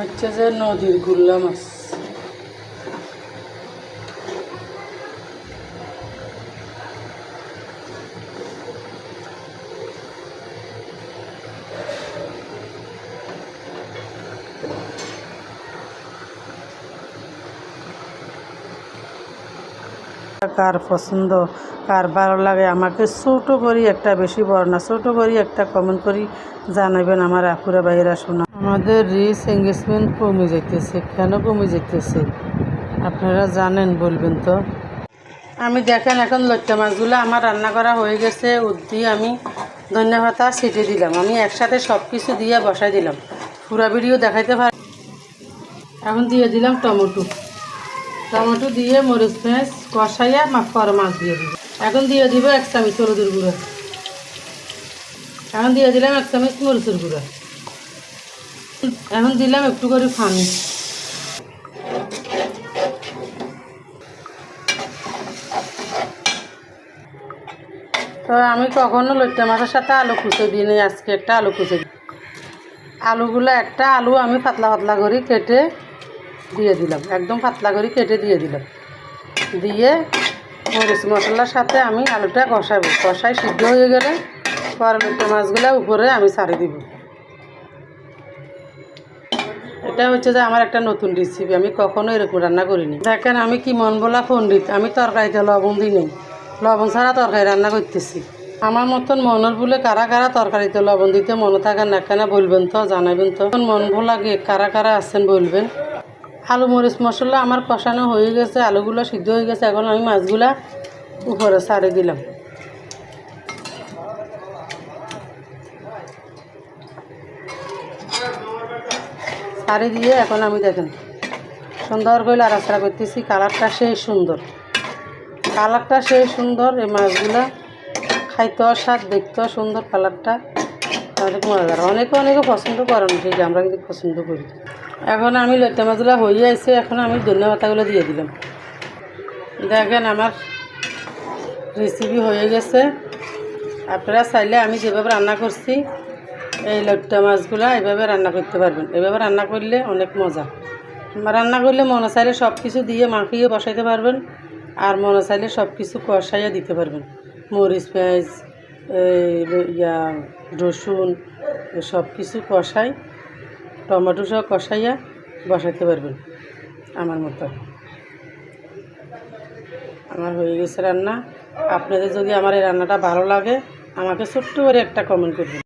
হচ্ছে যে নদীর গুল্লা মাছ। কার পছন্দ, কার ভালো লাগে, আমাকে ছোটো করি একটা বেশি বড় না, ছোটো করি একটা কমেন্ট করি জানাবেন আমার আপুরা বাইরা শোনা। আমাদের রিস এঙ্গেজমেন্ট কমে যেতেছে কেন কমে যেতেছে আপনারা জানেন, বলবেন তো। আমি দেখেন এখন লজ্জা মাছগুলো আমার রান্না করা হয়ে গেছে। উদ্দি আমি ধন্যবাদ ছিটে দিলাম। আমি একসাথে সব কিছু দিয়ে বসাই দিলাম। পুরা ভিডিও দেখাইতে পারি এখন দিয়ে দিলাম টমেটো। টমেটো দিয়ে মরিচ পেঁয়াজ কষাইয়া মাছ পরে মাছ দিয়ে দিব। এখন দিয়ে দিব এক চামচ হলুদের গুঁড়ো। এখন দিয়ে দিলাম এক চামচ মরিচের গুঁড়ো। এখন দিলাম একটু করে পানি। তো আমি কখনো লইট্টা মাছের সাথে আলু কুচে দিই নি আজকে একটা আলু কুচে দিই। আলুগুলো একটা আলু আমি পাতলা পাতলা করে কেটে দিয়ে দিলাম, একদম পাতলা করে কেটে দিয়ে দিলাম। দিয়ে মরিচ মশলার সাথে আমি আলুটা কষাবো কষাই সিদ্ধ হয়ে গেলে পরে মাছগুলো উপরে আমি ছাড়ি দিব। এটা হচ্ছে যে আমার একটা নতুন রেসিপি আমি কখনো এরকম রান্না করিনি। দেখেন আমি কি মন বলা পণ্ডিত, আমি তরকারিতে লবণ দিই নেই। লবণ ছাড়া তরকারি রান্না করতেছি। আমার মতন মনের বলে কারা কারা তরকারিতে লবণ দিতে মনে থাকে না কেন বলবেন তো, জানাবেন তো। মন ভোলাগে কারা কারা আছেন বলবেন। আলু মরিচ মশলা আমার কষানো হয়ে গেছে, আলুগুলো সিদ্ধ হয়ে গেছে, এখন আমি মাছগুলা উপরে ছাড়ে দিলাম। শাড়ি দিয়ে এখন আমি দেখেন সুন্দর করে আড়াচড়া করতেছি, কালারটা সেই সুন্দর। কালারটা সেই সুন্দর, এই মাছগুলো খাইতেও স্বাদ দেখতেও সুন্দর কালারটা। অনেক মজাদার অনেকে অনেকে পছন্দ করেন ঠিক আমরা কিন্তু পছন্দ করি। এখন আমি লইটা মাছগুলো হয়ে আছে এখন আমি ধনিয়া পাতাগুলো দিয়ে দিলাম। দেখেন আমার রেসিপি হয়ে গেছে। আপনারা চাইলে আমি যেভাবে রান্না করছি এই লট্টা মাছগুলো এইভাবে রান্না করতে পারবেন। এভাবে রান্না করলে অনেক মজা। রান্না করলে মনে চাইলে সব কিছু দিয়ে মাখিয়ে বসাইতে পারবেন আর মনে চাইলে সব কিছু কষাইয়া দিতে পারবেন। মরিচ পেঁয়াজ ইয়া, রসুন সব কিছু কষাই, টমেটো সহ কষাইয়া বসাইতে পারবেন আমার মতো। আমার হয়ে গেছে রান্না। আপনাদের যদি আমার এই রান্নাটা ভালো লাগে, আমাকে ছোট্ট করে একটা কমেন্ট করবেন।